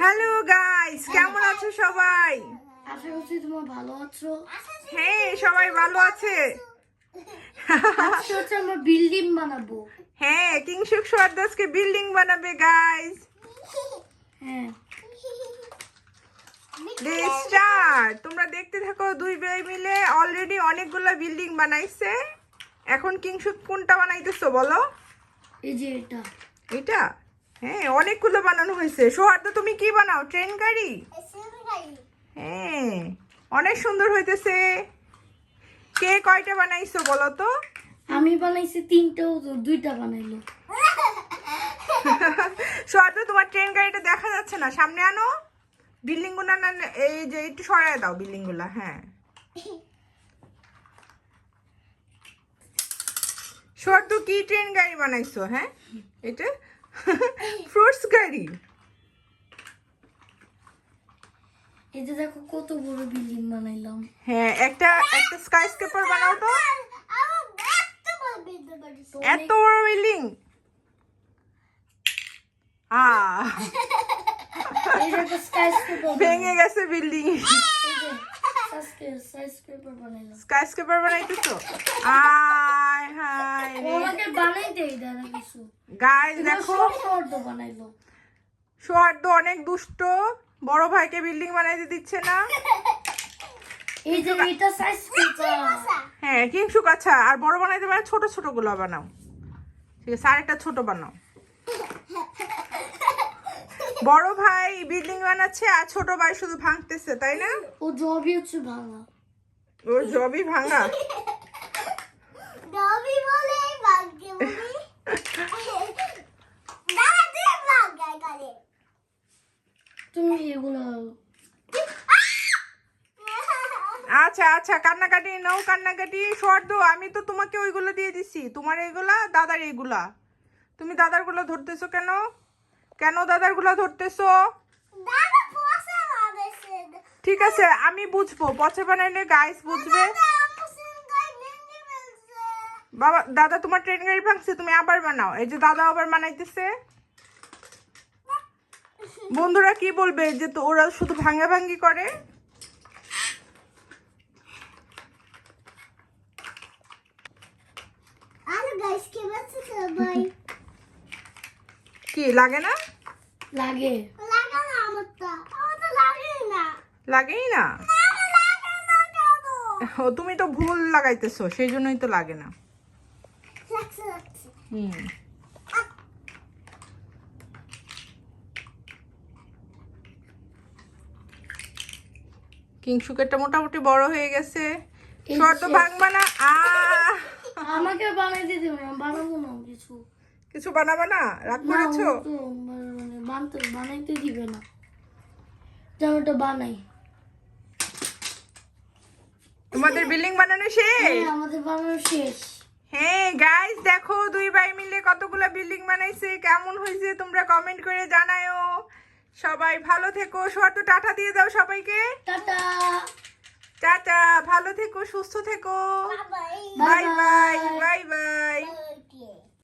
Hello guys কেমন আছো সবাই? আশা করছি তোমার ভালো আছো। হ্যাঁ সবাই ভালো আছে। আজকে হচ্ছে আমরা বিল্ডিং বানাবো। হ্যাঁ কিংসুক সোয়ারদাসকে বিল্ডিং বানাবে গাইস হ্যাঁ। তোমরা দেখতে থাকো দুই ভাই মিলে। অলরেডি অনেকগুলা বিল্ডিং বানাইছে। এখন কিংসুক কোনটা বানাইতেছো বলো? এই যে এটা। এটা? হ্যাঁ অনেকগুলো বানানো হয়েছে। সোহার্দা তুমি কি বানাও? ট্রেন গাড়ি? হ্যাঁ অনেক সুন্দর হইতেছে। কে কয়টা বানাইছো বলো তো? আমি বানাইছি তিনটা দুইটা বানাইলো। সোহার্দা তোমার ট্রেন গাড়িটা দেখা যাচ্ছে না। সামনে আনো। বিল্ডিংগুলা না এই যে একটু সরায় দাও বিল্ডিংগুলা হ্যাঁ। সোহার্দু কি ট্রেন গাড়ি বানাইছো হ্যাঁ? এটা? ফ্রুটস গাড়ি। এই যে দেখো কত বড় বিল্ডিং বানাইলাম। হ্যাঁ একটা একটা স্কাই স্কেপার বানাও তো। এত বড় বিল্ডিং। আহ স্কাইস্ক্রেপার ভেঙে গেছে বিল্ডিং। এই যে স্কাইস্ক্রেপার বানাইলাম। স্কাই স্কেপার বানাইতেছো? আয় হায় আমাকে বানাইতে দেয় না কিছু। গাইস দেখো। শর্ট বানাইলো। সোহার্দ অনেক দুষ্ট। বড় ভাইকে বিল্ডিং বানাইতে দিচ্ছে না। এই যে এটা স্কাইস্ক্রেপার হ্যাঁ কিংসুক আচ্ছা আর বড় বানাইতে পারে ছোট ছোটগুলো বানাও। ঠিক আছে আর একটা ছোট বানাও। বড় ভাই বিল্ডিং বানাচ্ছে আর ছোট ভাই শুধু ভাঙতেছে তাই না? ও জবই হচ্ছে ভাঙা। ওর জবই ভাঙা। ডবি বলে ভাগ্যে বলি দাদা তুই করে তুমি এগুলো আচ্ছা আচ্ছা কান্নাকাটি নাও কান্নাকাটি শর্ট দো আমি তো তোমাকে ওইগুলো দিয়ে দিছি। তোমার এইগুলা দাদার এইগুলা তুমি দাদারগুলো ধরতেছো কেন? কেন দাদারগুলো ধরতেছো? ঠিক আছে আমি বুঝব। পচে বানাইলে গাইস বুঝবে। বাবা দাদা তোমার ট্রেন গাড়ি ভাঙছে তুমি আবার বানাও। এই যে দাদা আবার বানাইতেছে। বন্ধুরা কি বলবে? যে তো ওরা শুধু ভাঙ্গা ভাঙ্গি করে কে লাগে না? লাগে। লাগেই না। তুমি তো ভুল লাগাইতেছো সেই জন্যই তো লাগে না। হুম কিংসুকেরটা মোটামুটি বড় হয়ে গেছে। শর্ত ভাঙবা না। আমাকে না বানাবো না কিছু। কিছু বানাবা না? রাগ করেছ? মানে বানতে বানাইতে দিবে না। বানাই। তোমাদের বিল্ডিং বানানো শেষ? হ্যাঁ, আমাদের বানানো শেষ। হ্যাঁ গাইস দেখো দুই ভাই মিলে কতগুলো বিল্ডিং বানাইছে কেমন হয়েছে তোমরা কমেন্ট করে জানায়ও। সবাই ভালো থেকো শর্ত টাটা দিয়ে দাও সবাইকে। টাটা। টাটা ভালো থেকো সুস্থ থেকো। Bye bye bye bye bye